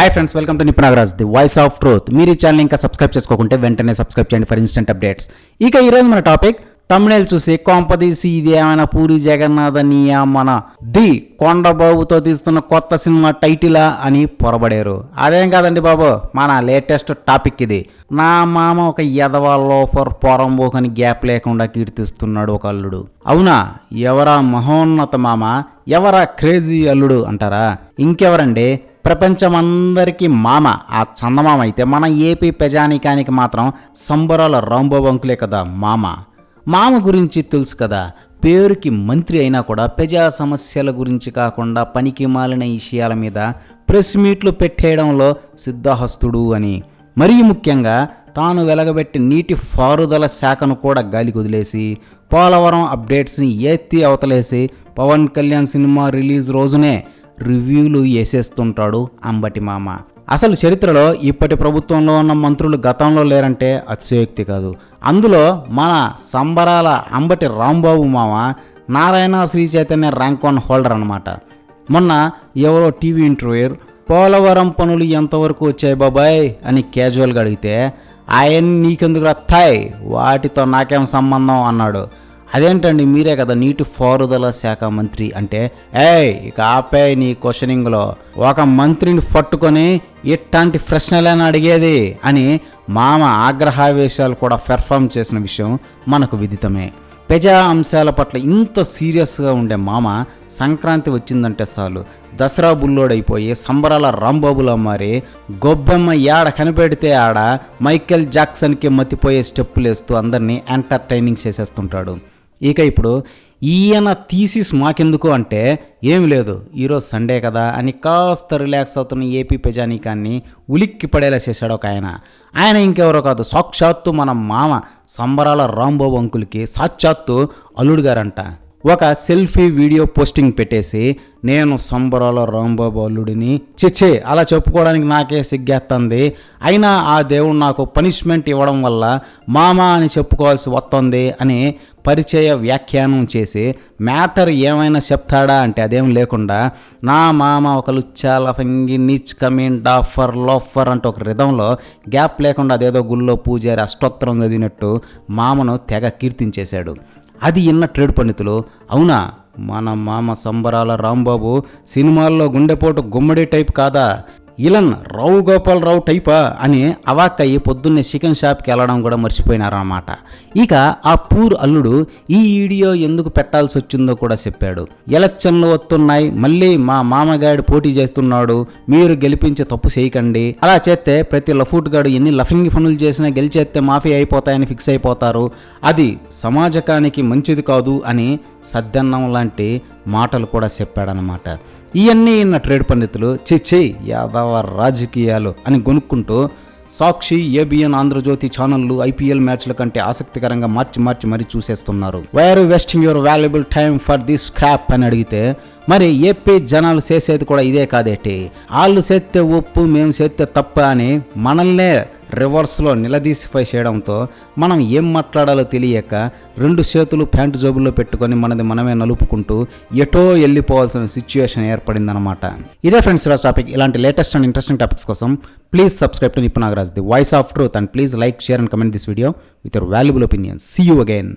Hi friends welcome to Nipunagaraj the voice of truth మీరు ఈ channel ఇంకా subscribe చేసుకోకుంటే వెంటనే సబ్స్క్రైబ్ చేయండి ఫర్ ఇన్స్టెంట్ అప్డేట్స్ ఇక ఈరోజు మన టాపిక్ తమిళ చూసి కొంపదీసి ఇది ఏమైనా పూరి జగన్నాథ్ మన ది కొండబాబుతో తీస్తున్న కొత్త సినిమా టైటిలా అని పొరబడారు. అదేం కాదండి బాబు మన లేటెస్ట్ టాపిక్ ఇది. నా మామ ఒక ఎదవ లోఫర్ పొరంబోకని గ్యాప్ లేకుండా కీర్తిస్తున్నాడు ఒక అల్లుడు. అవునా? ఎవరా మహోన్నత మామ? ఎవరా క్రేజీ అల్లుడు అంటారా? ఇంకెవరండి? ప్రపంచమందరికీ మామ ఆ చందమామ అయితే మన ఏపీ ప్రజానీకానికి మాత్రం సంబరాల రాంబోబంకులే కదా మామ. మామ గురించి తెలుసు కదా పేరుకి మంత్రి అయినా కూడా ప్రజా సమస్యల గురించి కాకుండా పనికి మాలిన విషయాల మీద ప్రెస్ మీట్లు పెట్టేయడంలో సిద్ధహస్తుడు అని. మరీ ముఖ్యంగా తాను వెలగబెట్టి నీటి పారుదల శాఖను కూడా గాలికి వదిలేసి పోలవరం అప్డేట్స్ని ఎత్తి అవతలేసి పవన్ కళ్యాణ్ సినిమా రిలీజ్ రోజునే రివ్యూలు వేసేస్తుంటాడు అంబటి మామ. అసలు చరిత్రలో ఇప్పటి ప్రభుత్వంలో ఉన్న మంత్రులు గతంలో లేరంటే అతిశయోక్తి కాదు. అందులో మన సంబరాల అంబటి రాంబాబు మామ Narayana Sri Chaitanya rank one holder అనమాట మొన్న ఎవరో టీవీ ఇంటర్వ్యూర్ పోలవరం పనులు ఎంతవరకు వచ్చాయి బాబాయ్ అని క్యాజువల్గా అడిగితే ఆయన నీకెందుకు రత్తాయి వాటితో నాకేం సంబంధం అన్నాడు. అదేంటండి మీరే కదా నీటి పారుదల శాఖ మంత్రి అంటే ఏ ఇక ఆపే నీ క్వశ్చనింగ్లో. ఒక మంత్రిని పట్టుకొని ఇట్లాంటి ప్రశ్నలను అడిగేది అని మామ ఆగ్రహావేశాలు కూడా పెర్ఫామ్ చేసిన విషయం మనకు విదితమే. ప్రజా అంశాల పట్ల ఇంత సీరియస్గా ఉండే మామ సంక్రాంతి వచ్చిందంటే చాలు. దసరా బుల్లోడైపోయి సంబరాల రాంబాబులా మారి గొబ్బెమ్మ యాడ కనిపెడితే ఆడ మైకేల్ జాక్సన్కి మతిపోయే స్టెప్పులు వేస్తూ అందరినీ ఎంటర్టైనింగ్ చేసేస్తుంటాడు. ఇక ఇప్పుడు ఈయన థీసిస్ మాకెందుకు అంటే ఏమి లేదు ఈరోజు సండే కదా అని కాస్త రిలాక్స్ అవుతున్న ఏపీ పెజానీకాన్ని ఉలిక్కి పడేలా చేశాడు ఒక ఆయన. ఆయన ఇంకెవరో కాదు సాక్షాత్తు మన మామ సంబరాల రాంబాబు అంకుల్కి సాక్షాత్తు అల్లుడు గారంట. ఒక సెల్ఫీ వీడియో పోస్టింగ్ పెట్టేసి నేను సంబరాల రాంబాబు అల్లుడిని చిచ్చే అలా చెప్పుకోవడానికి నాకే సిగ్గేస్తుంది అయినా ఆ దేవుడు నాకు పనిష్మెంట్ ఇవ్వడం వల్ల మామ అని చెప్పుకోవాల్సి వస్తుంది అని పరిచయ వ్యాఖ్యానం చేసి మ్యాటర్ ఏమైనా చెప్తాడా? అంటే అదేం లేకుండా నా మామ ఒక లుచ్చాల ఫంగి నీచ్ కమీన్ డాఫర్ లోఫర్ అంటే ఒక రిధంలో గ్యాప్ లేకుండా అదేదో గుళ్ళో పూజారి అష్టోత్తరం చదివినట్టు మామను తెగ కీర్తించేశాడు. అది ఇన్న ట్రేడ్ పండితులు. అవునా? మన మామ సంబరాల రాంబాబు సినిమాల్లో గుండెపోటు గుమ్మడి టైప్ కాదా? ఇలన్ రావు గోపాలరావు టైపా అని అవాక్కయ్యి పొద్దున్నే చికెన్ షాప్కి వెళ్ళడం కూడా మర్చిపోయినారన్నమాట. ఇక ఆ పూర్ అల్లుడు ఈ వీడియో ఎందుకు పెట్టాల్సి వచ్చిందో కూడా చెప్పాడు. ఎలక్షన్లు వస్తున్నాయి మళ్ళీ మా మామగాడు పోటీ చేస్తున్నాడు మీరు గెలిపించి తప్పు చేయకండి. అలా చేస్తే ప్రతి లఫూట్గాడు ఎన్ని లఫింగ్ పనులు చేసినా గెలిచేస్తే మాఫీ అయిపోతాయని ఫిక్స్ అయిపోతారు. అది సమాజకానికి మంచిది కాదు అని సద్దన్నం లాంటి మాటలు కూడా చెప్పాడనమాట ఇవన్నీ ఇన్న ట్రేడ్ పండితులు చిచ్చి యాదవ రాజకీయాలు అని కొనుక్కుంటూ సాక్షి ఏబిఎన్ ఆంధ్రజ్యోతి ఛానళ్ళు ఐపీఎల్ మ్యాచ్ల కంటే ఆసక్తికరంగా మార్చి మార్చి మరీ చూసేస్తున్నారు. Why're wasting your valuable time for this crop అని అడిగితే మరి ఏపీ జనాలు చేసేది కూడా ఇదే కాదేటి? వాళ్ళు చేస్తే ఒప్పు మేము చేస్తే తప్ప అని మనల్నే రివర్స్లో నిలదీసిఫై చేయడంతో మనం ఏం మాట్లాడాలో తెలియక రెండు చేతులు ప్యాంటు జోబుల్లో పెట్టుకొని మనది మనమే నలుపుకుంటూ ఎటో వెళ్ళిపోవాల్సిన సిచ్యువేషన్ ఏర్పడిందనమాట ఇదే ఫ్రెండ్స్ ఈరోజు టాపిక్. ఇలాంటి లేటెస్ట్ అండ్ ఇంట్రెస్టింగ్ టాపిక్స్ కోసం please subscribe to Nipunagaraj the voice of truth and please like share and comment this video with your valuable opinion see you again